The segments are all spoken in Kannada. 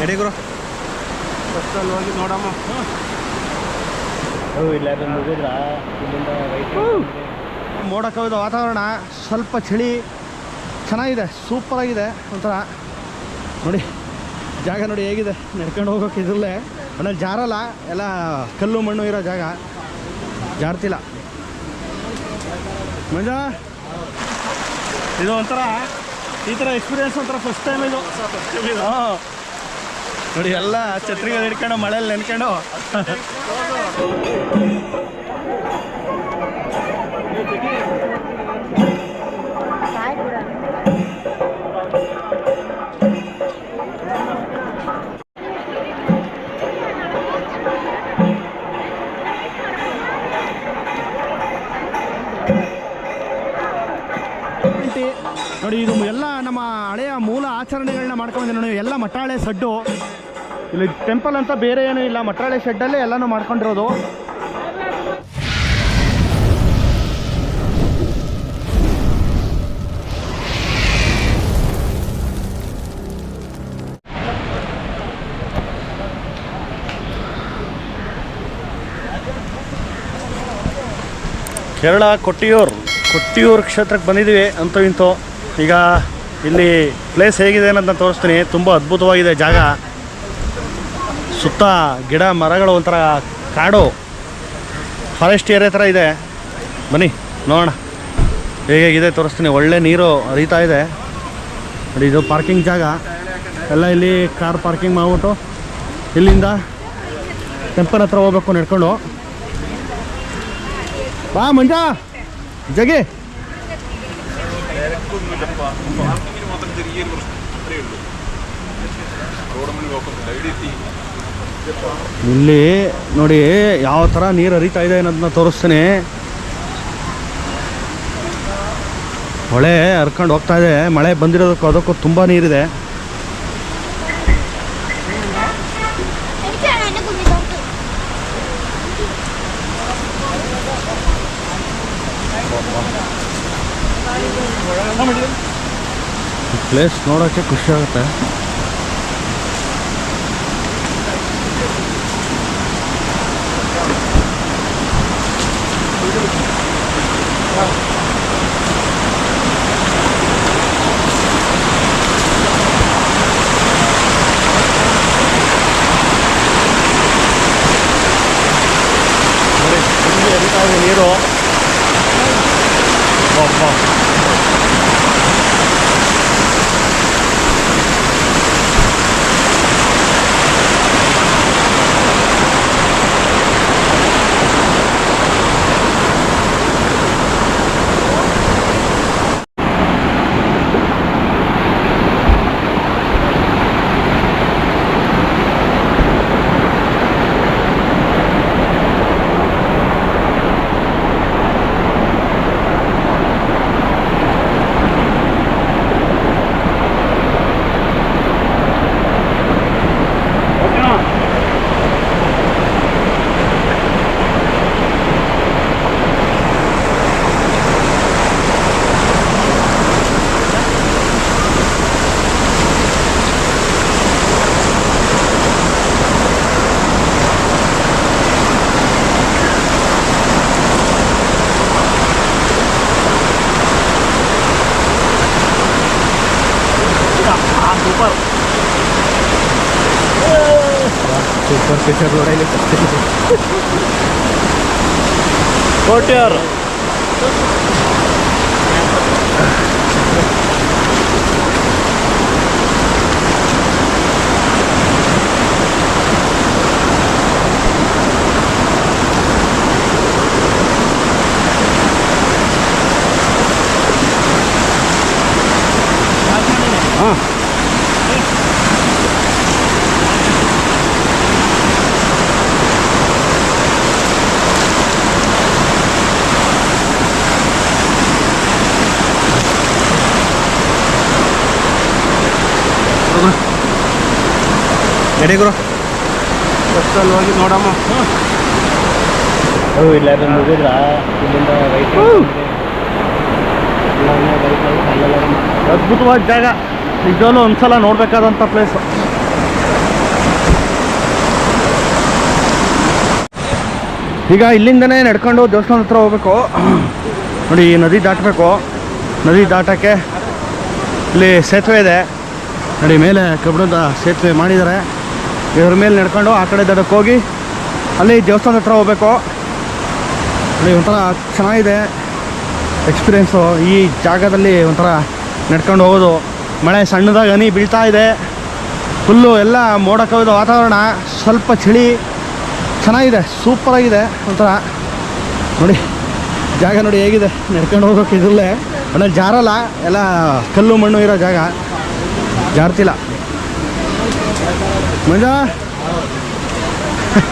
ನಡಿ ಫಸ್ಟಲ್ಲಿ ಬಸ್ಸಲ್ಲಿ ಹೋಗಿ ನೋಡಮ್ಮ. ಇಲ್ಲ ಮುಗಿದ್ರಾ? ಇಲ್ಲಿಂದ ರೈಟ್ ಮೋಡ ಕವಿದ ವಾತಾವರಣ ಸ್ವಲ್ಪ ಚಳಿ ಚೆನ್ನಾಗಿದೆ ಸೂಪರಾಗಿದೆ ಒಂಥರ. ನೋಡಿ ಜಾಗ ನೋಡಿ ಹೇಗಿದೆ ನಡ್ಕೊಂಡು ಹೋಗೋಕೆ ಇದ್ರಲ್ಲೇ ಮನೇಲಿ ಜಾರಲ್ಲ ಎಲ್ಲ ಕಲ್ಲು ಮಣ್ಣು ಇರೋ ಜಾಗ. ಜಾರ್ತಿಲ್ಲ. ಮಂಜ ಇದು ಒಂಥರ ಈ ಥರ ಎಕ್ಸ್ಪೀರಿಯನ್ಸ್ ಒಂಥರ ಫಸ್ಟ್ ಟೈಮ್ ಇದು. ಹಾಂ. ನೋಡಿ, ಎಲ್ಲ ಛತ್ರಿಗಳು ಹಿಡ್ಕೊಂಡು ಮಳೆಯಲ್ಲಿ ನೆನ್ಕೊಂಡು. ನೋಡಿ, ಇದು ಎಲ್ಲ ನಮ್ಮ ಹಳೆಯ ಮೂಲ ಆಚರಣೆಗಳನ್ನ ಮಾಡ್ಕೊಂಡಿದ್ದೀವಿ ನೋಡಿ, ಎಲ್ಲ ಮಟ್ಟಾಳೆ ಸಡ್ಡು. ಇಲ್ಲಿ ಟೆಂಪಲ್ ಅಂತ ಬೇರೆ ಏನೂ ಇಲ್ಲ. ಮಟ್ಟಾಳೆ ಶೆಡ್ಡಲ್ಲೇ ಎಲ್ಲನೂ ಮಾಡ್ಕೊಂಡಿರೋದು. ಕೇರಳ ಕೊಟ್ಟಿಯೂರು ಕೊಟ್ಟಿಯೂರು ಕ್ಷೇತ್ರಕ್ಕೆ ಬಂದಿದ್ದೀವಿ ಅಂತೂ ಇಂತೂ. ಈಗ ಇಲ್ಲಿ ಪ್ಲೇಸ್ ಹೇಗಿದೆ ಅನ್ನೋದನ್ನ ತೋರಿಸ್ತೀನಿ. ತುಂಬ ಅದ್ಭುತವಾಗಿದೆ ಜಾಗ. ಸುತ್ತ ಗಿಡ ಮರಗಳು ಒಂಥರ ಕಾಡು. ಫಾರೆಸ್ಟ್ ಏರಿಯಾ ಥರ ಇದೆ. ಬನ್ನಿ, ನೋಡೋಣ. ಹೇಗಿದೆ ತೋರಿಸ್ತೀನಿ. ಒಳ್ಳೆ ನೀರು ಹರಿತಾ ಇದೆ. ನೋಡಿ, ಇದು ಪಾರ್ಕಿಂಗ್ ಜಾಗ. ಎಲ್ಲ ಇಲ್ಲಿ ಕಾರ್ ಪಾರ್ಕಿಂಗ್ ಮಾಡ್ಬಿಟ್ಟು ಇಲ್ಲಿಂದ ಟೆಂಪಲ್ ಹತ್ರ ಹೋಗ್ಬೇಕು ನಡ್ಕೊಂಡು. ಬಾ, ಮಂಜ! ಜಗಿ! ಇಲ್ಲಿ ನೋಡಿ ಯಾವ ತರ ನೀರು ಹರಿತಾ ಇದೆ ಅನ್ನೋದನ್ನ ತೋರಿಸ್ತೀನಿ. ಹೊಳೆ ಹರ್ಕೊಂಡು ಹೋಗ್ತಾ ಇದೆ. ಮಳೆ ಬಂದಿರೋದಕ್ಕೂ ಅದಕ್ಕೂ ತುಂಬಾ ನೀರಿದೆ. ಪ್ಲೇಸ್ ನೋಡೋಕ್ಕೆ ಖುಷಿ ಆಗುತ್ತೆ. ಹರಿತಾ ಇದೆ ನೀರು ಅಬ್ಬಾ. ಸೂಪರ್ ಸೂಪರ್ ಪಿಕ್ಚರ್ ನೋಡಿದ್ರು ನಡೀಗುರು. ಬಸ್ಸಲ್ಲಿ ಹೋಗಿ ನೋಡಮ್ಮ. ಹ್ಞೂ ಇಲ್ಲ ಮುಗಿದ್ರ? ಇಲ್ಲಿಂದ ರೈಟ್ ಅದ್ಭುತವಾದ ಜಾಗ. ನಿಜವಲ್ಲೂ ಒಂದ್ಸಲ ನೋಡ್ಬೇಕಾದಂಥ ಪ್ಲೇಸ್ ಈಗ ಇಲ್ಲಿಂದನೇ ನಡ್ಕೊಂಡು ದೇವಸ್ಥಾನ ಹತ್ರ ಹೋಗ್ಬೇಕು. ನೋಡಿ ನದಿ ದಾಟಬೇಕು. ನದಿ ದಾಟೋಕ್ಕೆ ಇಲ್ಲಿ ಸೇತುವೆ ಇದೆ. ನೋಡಿ ಮೇಲೆ ಕಬ್ಬಿಣದ ಸೇತುವೆ ಮಾಡಿದ್ದಾರೆ. ಇದ್ರ ಮೇಲೆ ನಡ್ಕೊಂಡು ಆ ಕಡೆ ದಡಕ್ಕೆ ಹೋಗಿ ಅಲ್ಲಿ ದೇವಸ್ಥಾನದ ಹತ್ರ ಹೋಗ್ಬೇಕು. ನೋಡಿ, ಒಂಥರ ಚೆನ್ನಾಗಿದೆ ಎಕ್ಸ್ಪೀರಿಯೆನ್ಸು ಈ ಜಾಗದಲ್ಲಿ ಒಂಥರ ನಡ್ಕೊಂಡು ಹೋಗೋದು. ಮಳೆ ಸಣ್ಣದಾಗಿ ಹನಿ ಬೀಳ್ತಾ ಇದೆ. ಫುಲ್ಲು ಎಲ್ಲ ಮೋಡ ಕವಿದ ವಾತಾವರಣ. ಸ್ವಲ್ಪ ಚಳಿ. ಚೆನ್ನಾಗಿದೆ ಸೂಪರಾಗಿದೆ ಒಂಥರ. ನೋಡಿ, ಜಾಗ ನೋಡಿ ಹೇಗಿದೆ. ನಡ್ಕೊಂಡು ಹೋಗೋಕೆ ಇದ್ರಲ್ಲೇ ಆಮೇಲೆ ಜಾರಲ್ಲ, ಎಲ್ಲ ಕಲ್ಲು ಮಣ್ಣು ಇರೋ ಜಾಗ. ಜಾರ್ತಿಲ್ಲ ಮಂಜ?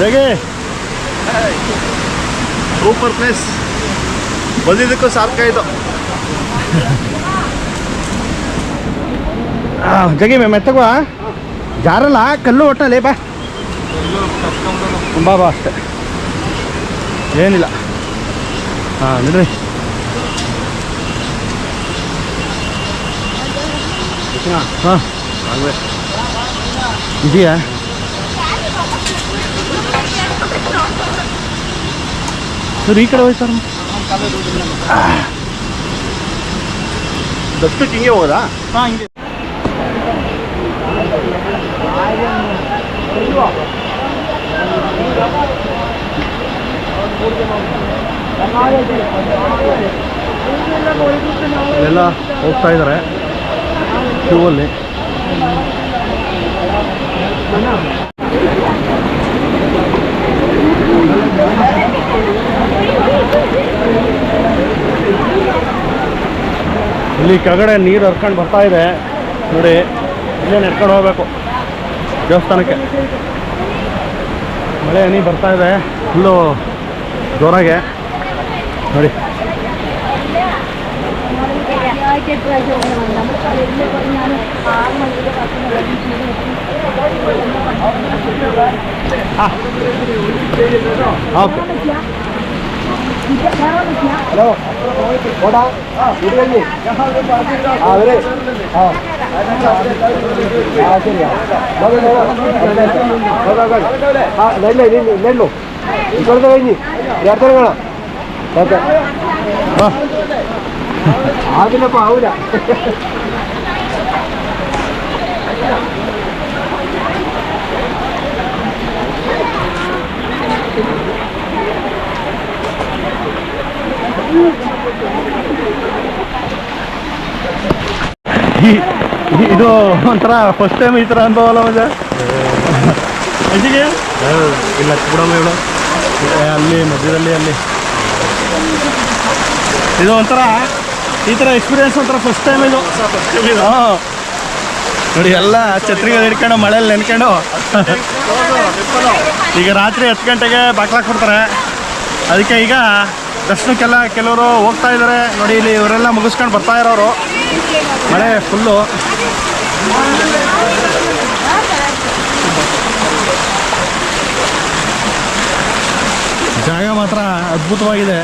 ಹೇಗೆ? ಸೂಪರ್ ಪ್ಲೇಸ್ ಬಂದಿದ್ದಕ್ಕೂ ಸಾರ್ಕ ಇದು. ಆ, ಜಗಿ ಮೇ ಮೆತ್ತಗುವ? ಜಾರಲ್ಲ? ಕಲ್ಲು ಒಟ್ಟಲೇ ಬಾ. ಬಾ ಬಾ ಅಷ್ಟೆ. ಏನಿಲ್ಲ. ಹಾಂ ನಿಲ್ರಿ ಇದೆಯಾ ಸರ್ ಈ ಕಡೆ ಹೋಯ್ತಾರ ದಷ್ಟಕ್ಕೆ ಹಿಂಗೆ ಹೋಗೋದಾ ಹಾಂ ಹಿಂಗೆ ಎಲ್ಲ ಹೋಗ್ತಾ ಇದ್ದಾರೆ ಇಲ್ಲಿ ಕೆಳಗಡೆ ನೀರು ಹರ್ಕೊಂಡು ಬರ್ತಾ ಇದೆ. ನೋಡಿ, ಇಲ್ಲೇ ನಡ್ಕೊಂಡು ಹೋಗ್ಬೇಕು ದೇವಸ್ಥಾನಕ್ಕೆ. ಮಳೆ ಹನಿ ಬರ್ತಾ ಇದೆ. ಫುಲ್ಲು ಜೋರಾಗೆ. ನೋಡಿ. ಓಕೆ ಹಲೋ ಓಡಾ ಇದ್ರಲ್ಲಿ ಆದರೆ ಹಾಂ ಹಾಂ ಸರಿ ಹಾಂ ನೆಲ್ಲು ನಿಲ್ಲು ನೆಲ್ಲು ಇಟ್ಕೊಳ್ತಾ ಬನ್ನಿ ಎರಡು ತರಗಳ ಓಕೆ ಬಾ ಆಗಿಲ್ಲಪ್ಪ ಹೌದಾ ಈ- ಈ- ಇದು ಒಂಥರ ಫಸ್ಟ್ ಟೈಮ್ ಈ ಥರ ಅನುಭವ ಅಲ್ಲ ಮಜಾ ಅಜ್ಜಿಗೆ ಇಲ್ಲ ಬಿಡಮ್ಮ ಇವಳು ಏ, ಅಲ್ಲಿ ಮಧ್ಯದಲ್ಲಿ ಅಲ್ಲಿ ಇದು ಒಂಥರ ಈ ಥರ ಎಕ್ಸ್ಪೀರಿಯನ್ಸ್ ಒಂಥರ ಫಸ್ಟ್ ಟೈಮ್ ಇದು. ನೋಡಿ ಎಲ್ಲ ಛತ್ರಿಗಳು ಹಿಡ್ಕೊಂಡು ಮಳೆಯಲ್ಲಿ ನೆನ್ಕೊಂಡು. ಈಗ ರಾತ್ರಿ ಹತ್ತು ಗಂಟೆಗೆ ಬಾಕ್ಲಾಕ್ ಕೊಡ್ತಾರೆ. ಅದಕ್ಕೆ ಈಗ ದರ್ಶನಕ್ಕೆಲ್ಲ ಕೆಲವರು ಹೋಗ್ತಾ ಇದ್ದಾರೆ ನೋಡಿ ಇಲ್ಲಿ ಇವರೆಲ್ಲ ಮುಗಿಸ್ಕೊಂಡು ಬರ್ತಾ ಇರೋರು. ಮಳೆ ಫುಲ್ಲು ಜಾಗ ಮಾತ್ರ ಅದ್ಭುತವಾಗಿದೆ.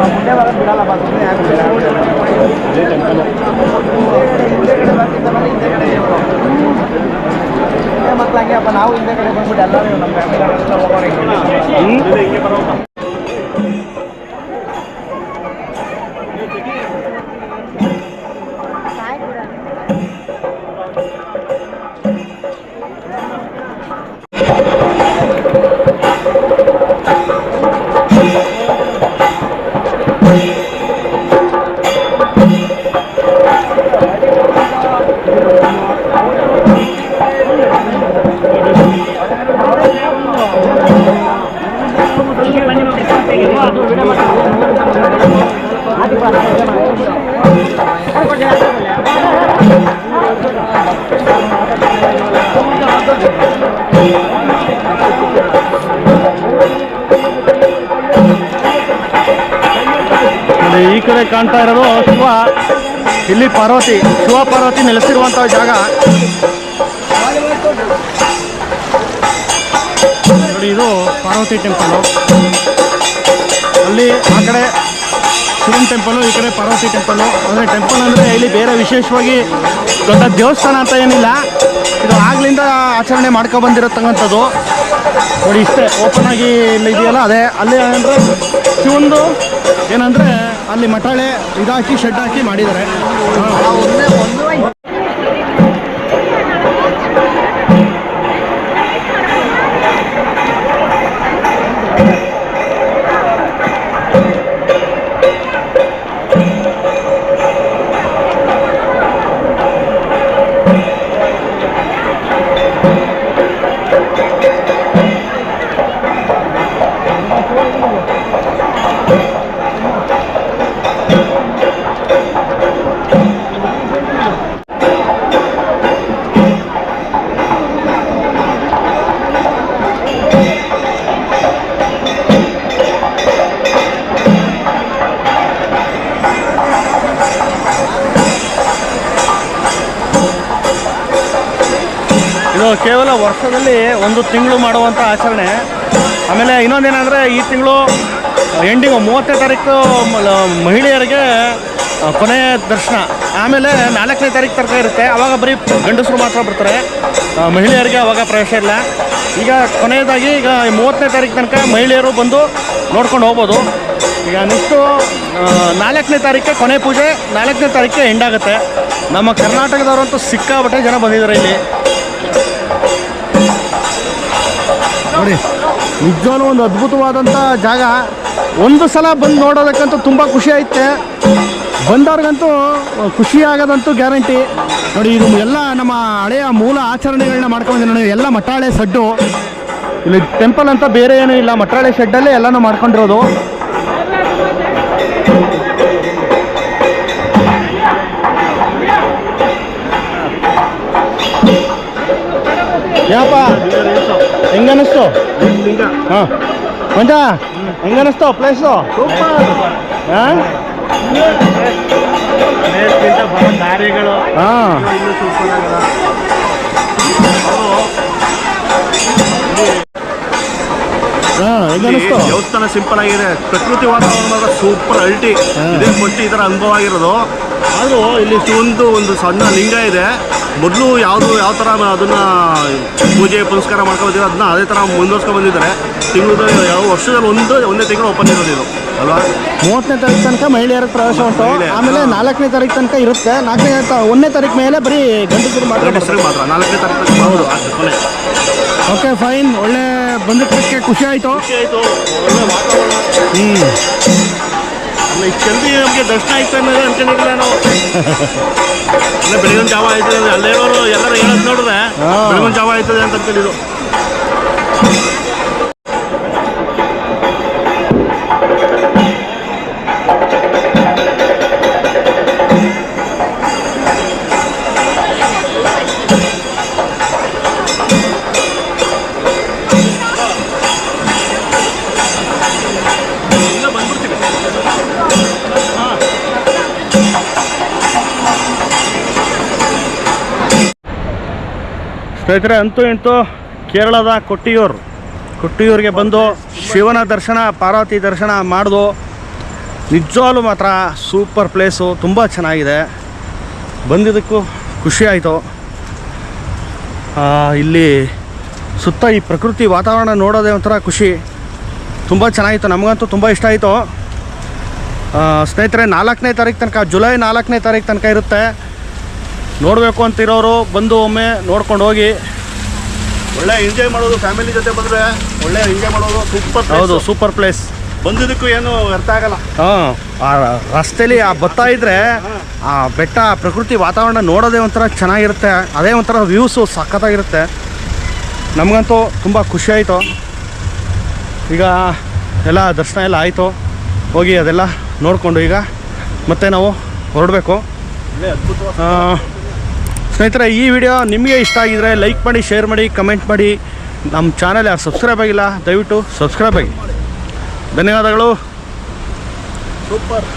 ಮುಂದೆ ಬರೋದು ಬಿಡಲ್ಲ ಬಾ ಸುಮ್ಮನೆ ಯಾಕೆ ಬೇಡ ಮಕ್ಳು ಹಂಗೆ ಅಪ್ಪ ನಾವು ಹಿಂದೆ ಕಡೆ ಬಂದ್ಬಿಟ್ಟು ಎಲ್ಲರೂ ನಮ್ಮ ಫ್ಯಾಮಿಲಿ ಹೋಗೋಣ ಈ ಕಡೆ ಕಾಣ್ತಾ ಇರೋದು ಶಿವ, ಇಲ್ಲಿ ಪಾರ್ವತಿ, ಶಿವ ಪಾರ್ವತಿ ನೆಲೆಸಿರುವಂತಹ ಜಾಗ. ನೋಡಿ, ಇದು ಪಾರ್ವತಿ ಟೆಂಪಲ್ ಅಲ್ಲಿ ಆ ಕಡೆ ಶಿವನ್ ಟೆಂಪಲು ಈ ಕಡೆ ಪಾರ್ವತಿ ಟೆಂಪಲು ಅಂದರೆ ಟೆಂಪಲ್ ಅಂದರೆ ಇಲ್ಲಿ ಬೇರೆ ವಿಶೇಷವಾಗಿ ದೊಡ್ಡ ದೇವಸ್ಥಾನ ಅಂತ ಏನಿಲ್ಲ. ಇದು ಆಗ್ಲಿಂದ ಆಚರಣೆ ಮಾಡ್ಕೊ ಬಂದಿರತಕ್ಕಂಥದ್ದು. ನೋಡಿ, ಇಷ್ಟೇ ಓಪನ್ ಆಗಿ ಇಲ್ಲಿ ಇದೆಯಲ್ಲ, ಅದೇ. ಅಲ್ಲಿ ಏನಂದರೆ ಶಿವಂದು ಏನಂದರೆ ಅಲ್ಲಿ ಮಟಾಳೆ ಇದಾಕಿ ಶೆಡ್ ಹಾಕಿ ಮಾಡಿದ್ದಾರೆ. ಕೇವಲ ವರ್ಷದಲ್ಲಿ ಒಂದು ತಿಂಗಳು ಮಾಡುವಂಥ ಆಚರಣೆ. ಆಮೇಲೆ ಇನ್ನೊಂದೇನೆಂದರೆ ಈ ತಿಂಗಳು ಎಂಡಿಂಗ್ ಮೂವತ್ತನೇ ತಾರೀಕು ಮಹಿಳೆಯರಿಗೆ ಕೊನೆಯ ದರ್ಶನ. ಆಮೇಲೆ ನಾಲ್ಕನೇ ತಾರೀಕು ತನಕ ಇರುತ್ತೆ. ಆವಾಗ ಬರೀ ಗಂಡಸರು ಮಾತ್ರ ಬರ್ತಾರೆ. ಮಹಿಳೆಯರಿಗೆ ಆವಾಗ ಪ್ರವೇಶ ಇಲ್ಲ. ಈಗ ಕೊನೆಯದಾಗಿ ಈಗ ಮೂವತ್ತನೇ ತಾರೀಕು ತನಕ ಮಹಿಳೆಯರು ಬಂದು ನೋಡ್ಕೊಂಡು ಹೋಗ್ಬೋದು. ಈಗ ನೆಕ್ಸ್ಟು ನಾಲ್ಕನೇ ತಾರೀಕೆ ಕೊನೆ ಪೂಜೆ, ನಾಲ್ಕನೇ ಎಂಡ್ ಆಗುತ್ತೆ. ನಮ್ಮ ಕರ್ನಾಟಕದವರಂತೂ ಸಿಕ್ಕಾಬಟ್ಟೆ ಜನ ಬಂದಿದ್ದಾರೆ ಇಲ್ಲಿ. ನೋಡಿ, ನಿಜವಾಗ್ಲೂ ಒಂದು ಅದ್ಭುತವಾದಂಥ ಜಾಗ. ಒಂದು ಸಲ ಬಂದು ನೋಡೋದಕ್ಕಂತೂ ತುಂಬ ಖುಷಿ ಐತೆ. ಬಂದವ್ರಿಗಂತೂ ಖುಷಿ ಆಗೋದಂತೂ ಗ್ಯಾರಂಟಿ. ನೋಡಿ, ಇದು ಎಲ್ಲ ನಮ್ಮ ಹಳೆಯ ಮೂಲ ಆಚರಣೆಗಳನ್ನ ಮಾಡ್ಕೊಂಡಿದ್ದೀನಿ ನೋಡಿ, ಎಲ್ಲ ಮಟ್ಟಾಳೆ ಸಡ್ಡು ಇಲ್ಲಿ ಟೆಂಪಲ್ ಅಂತ ಬೇರೆ ಏನೂ ಇಲ್ಲ. ಮಟ್ಟಾಳೆ ಶೆಡ್ಡಲ್ಲೇ ಎಲ್ಲನೂ ಮಾಡ್ಕೊಂಡಿರೋದು. ಯಾಪ ಹೆಂಗನಿಸ್ತು ಹಾಂ. ಮಂಜ ಹೆಂಗನಿಸ್ತು ಪ್ಲೇಸು ಹಾಂ? ಹಾಂ. ದೇವಸ್ಥಾನ ಸಿಂಪಲ್ ಆಗಿದೆ. ಪ್ರಕೃತಿ ವಾತಾವರಣ ಸೂಪರ್ ಅಲ್ಟಿ. ಇದೇ ಕೊಟ್ಟಿ ಈ ಥರ ಅನುಭವ ಆಗಿರೋದು. ಆದರೂ ಇಲ್ಲಿ ಒಂದು ಒಂದು ಸಣ್ಣ ಲಿಂಗ ಇದೆ. ಮೊದಲು ಯಾವುದು ಯಾವ ಥರ ಅದನ್ನ ಪೂಜೆ ಪುನಸ್ಕಾರ ಮಾಡ್ಕೊಂಡು ಅದನ್ನ ಅದೇ ಥರ ಮುಂದುವರ್ಸ್ಕೊಂಡು ಬಂದಿದ್ದಾರೆ. ತಿಂಗಳು ಯಾವ ವರ್ಷದಲ್ಲಿ ಒಂದು ಒಂದೇ ತಿಂಗಳು ಓಪನ್ ಇರೋದು ಇದು. ಅಲ್ವಾ? ಮೂವತ್ತನೇ ತಾರೀಕು ತನಕ ಮಹಿಳೆಯರ ಪ್ರವೇಶ ಉಂಟು. ಆಮೇಲೆ ನಾಲ್ಕನೇ ತಾರೀಕು ತನಕ ಇರುತ್ತೆ. ನಾಲ್ಕನೇ ಒಂದನೇ ತಾರೀಕು ಮೇಲೆ ಬರೀ ಗಂಡಸರು ಮಾತ್ರ ಗಂಡಸರಿಗೆ ಮಾತ್ರ. ನಾಲ್ಕನೇ ತಾರೀಕು ಹೌದು ಓಕೆ ಫೈನ್. ಒಳ್ಳೆ ಬಂದಿದ್ದಕ್ಕೆ ಖುಷಿ ಆಯಿತು. ಹ್ಞೂ ಜಲ್ದಿ ನಮಗೆ ದರ್ಶನ ಆಯ್ತು ಅನ್ನೋದು ಅನ್ಕೊಂಡಿರಲಿಲ್ಲ ನಾವು ಅಂದ್ರೆ ಬೆಳಗಿನ ಜಾವ ಆಯ್ತದೆ ಅಲ್ಲೇ ಹೇಳೋರು ಎಲ್ಲರೂ ಹೇಳೋದು ನೋಡಿದ್ರೆ. ಬೆಳಗಿನ ಜಾವ ಆಯ್ತದೆ ಅಂತ ಅನ್ಕೊಂಡಿದ್ದು ಸ್ನೇಹಿತರೆ, ಅಂತೂ ಇಂತೂ ಕೇರಳದ ಕೊಟ್ಟಿಯೂರು. ಕೊಟ್ಟಿಯೂರಿಗೆ ಬಂದು ಶಿವನ ದರ್ಶನ, ಪಾರ್ವತಿ ದರ್ಶನ ಮಾಡಿದು ನಿಜವಾಗ್ಲೂ ಮಾತ್ರ ಸೂಪರ್ ಪ್ಲೇಸು, ತುಂಬ ಚೆನ್ನಾಗಿದೆ. ಬಂದಿದ್ದಕ್ಕೂ ಖುಷಿ ಆಯಿತು. ಇಲ್ಲಿ ಸುತ್ತ ಈ ಪ್ರಕೃತಿ ವಾತಾವರಣ ನೋಡೋದೇ ಒಂಥರ ಖುಷಿ. ತುಂಬ ಚೆನ್ನಾಗಿತ್ತು, ನಮಗಂತೂ ತುಂಬ ಇಷ್ಟ ಆಯಿತು. ಸ್ನೇಹಿತರೆ, ನಾಲ್ಕನೇ ತಾರೀಕು ತನಕ, ಜುಲೈ ನಾಲ್ಕನೇ ತಾರೀಕು ತನಕ ಇರುತ್ತೆ. ನೋಡಬೇಕು ಅಂತಿರೋರು ಬಂದು ಒಮ್ಮೆ ನೋಡ್ಕೊಂಡು ಹೋಗಿ. ಒಳ್ಳೆ ಎಂಜಾಯ್ ಮಾಡೋದು ಫ್ಯಾಮಿಲಿ ಜೊತೆ ಬಂದ್ರೆ ಒಳ್ಳೆ ಎಂಜಾಯ್ ಮಾಡೋದು ಸೂಪರ್ ಹೌದು ಸೂಪರ್ ಪ್ಲೇಸ್ ಬಂದಿದ್ದಕ್ಕೂ ಏನು ಅರ್ಥ ಆಗಲ್ಲ. ಹಾಂ ಆ ರಸ್ತೆಲಿ ಆ ಬತ್ತಾ ಇದ್ರೆ ಆ ಬೆಟ್ಟ ಪ್ರಕೃತಿ ವಾತಾವರಣ ನೋಡೋದೇ ಒಂಥರ ಚೆನ್ನಾಗಿರುತ್ತೆ. ಅದೇ ಒಂಥರ ವ್ಯೂಸು ಸಖತ್ತಾಗಿರುತ್ತೆ. ನಮಗಂತೂ ತುಂಬ ಖುಷಿ ಆಯಿತು. ಈಗ ಎಲ್ಲ ದರ್ಶನ ಎಲ್ಲ ಆಯಿತು. ಹೋಗಿ ಅದೆಲ್ಲ ನೋಡಿಕೊಂಡು ಈಗ ಮತ್ತೆ ನಾವು ಹೊರಡಬೇಕು. ಸ್ನೇಹಿತರೆ, ಈ ವಿಡಿಯೋ ನಿಮಗೆ ಇಷ್ಟ ಆಗಿದ್ರೆ ಲೈಕ್ ಮಾಡಿ, ಶೇರ್ ಮಾಡಿ, ಕಮೆಂಟ್ ಮಾಡಿ. ನಮ್ಮ ಚಾನಲ್ ಯಾರು ಸಬ್ಸ್ಕ್ರೈಬ್ ಆಗಿಲ್ಲ, ದಯವಿಟ್ಟು ಸಬ್ಸ್ಕ್ರೈಬ್ ಆಗಿ. ಧನ್ಯವಾದಗಳು. ಸೂಪರ್.